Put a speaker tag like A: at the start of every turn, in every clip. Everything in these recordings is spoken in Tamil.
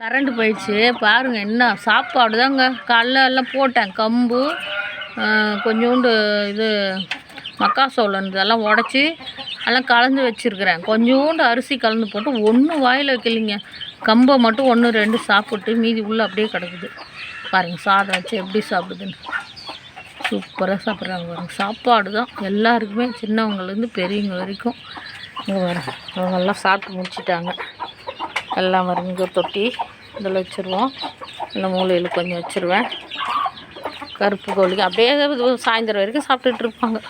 A: கரண்ட் போயிடுச்சு. பாருங்கள் என்ன சாப்பாடு தாங்க காலைல எல்லாம் போட்டேன். கம்பு கொஞ்சோண்டு இது மக்காசோளம் இதெல்லாம் உடச்சி எல்லாம் கலந்து வச்சுருக்கிறேன். கொஞ்சோண்டு அரிசி கலந்து போட்டு ஒன்றும் வாயில் வைக்கலைங்க. கம்பை மட்டும் ஒன்று ரெண்டு சாப்பிட்டு மீதி உள்ளே அப்படியே கிடக்குது. பாருங்கள் சாதம் வச்சு எப்படி சாப்பிடுதுன்னு. சூப்பராக சாப்பிட்றாங்க பாருங்க. சாப்பாடு தான் எல்லாருக்குமே சின்னவங்கலேருந்து பெரியவங்க வரைக்கும். இங்கே பாருங்க அவங்கெல்லாம் சாப்பிட்டு முடிச்சிட்டாங்க. எல்லாம் வரும் இங்கே தொட்டி இதில் வச்சுருவோம். இந்த மூலையில் கொஞ்சம் வச்சுருவேன். கருப்பு கோழிக்கு அப்படியே சாயந்தரம் வரைக்கும் சாப்பிட்டுட்டு இருப்பாங்க.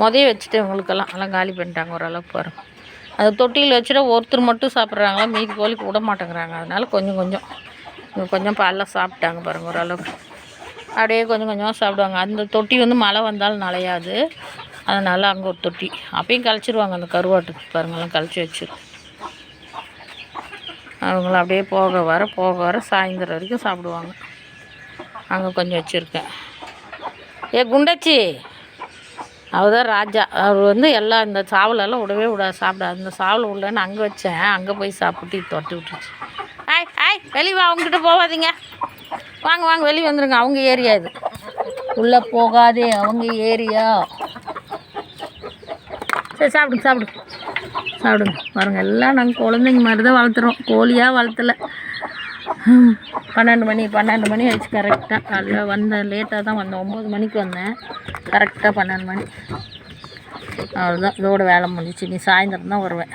A: முதைய வச்சுட்டு இவங்களுக்கெல்லாம் எல்லாம் காலி பண்ணிட்டாங்க ஓரளவுக்கு வரும் அது தொட்டியில் வச்சுட்டு ஒருத்தர் மட்டும் சாப்பிட்றாங்களா மீதி கோழிக்கு விட மாட்டேங்கிறாங்க. அதனால் கொஞ்சம் கொஞ்சம். கொஞ்சம் பால்லாம் சாப்பிட்டாங்க பாருங்க ஓரளவுக்கு. அப்படியே கொஞ்சம் கொஞ்சமாக சாப்பிடுவாங்க. அந்த தொட்டி வந்து மழை வந்தாலும் நனையாது. அதனால் அங்கே ஒரு தொட்டி. அப்பயும் கழிச்சிருவாங்க அந்த கருவாட்டுக்கு பாருங்கெல்லாம் கழிச்சு வச்சுருவோம் அவங்கள அப்படியே போக வர போக வர சாயந்தரம் வரைக்கும் சாப்பிடுவாங்க. அங்கே கொஞ்சம் வச்சுருக்கேன். ஏ குண்டச்சி! அவர் தான் ராஜா. அவர் வந்து எல்லாம் இந்த சாவலெல்லாம் விடவே விடாது சாப்பிடாது. இந்த சாவல் உள்ளன்னு அங்கே வச்சேன். அங்கே போய் சாப்பிட்டு இது தொட்டி விட்டுருச்சு. ஆய் ஆய் வெளியே வா அவங்ககிட்ட போகாதீங்க. வாங்க வாங்க வெளியே வந்துருங்க. அவங்க ஏரியா இது. உள்ளே போகாதே அவங்க ஏரியா. சரி சாப்பிடுங்க சாப்பிடுங்க சாப்பிடுங்க. பாருங்கள் எல்லாம் நாங்கள் குழந்தைங்க மாதிரி தான் வளர்த்துறோம். கோழியாக வளர்த்தல. பன்னெண்டு மணி பன்னெண்டு மணி ஆயிடுச்சு கரெக்டாக காலைல வந்தேன் லேட்டாக தான் வந்தேன் ஒம்பது மணிக்கு வந்தேன். கரெக்டாக பன்னெண்டு மணி. அவ்வளோதான் இதோட வேலை முடிஞ்சிச்சு. நீ சாயந்தரம் தான் வருவேன்.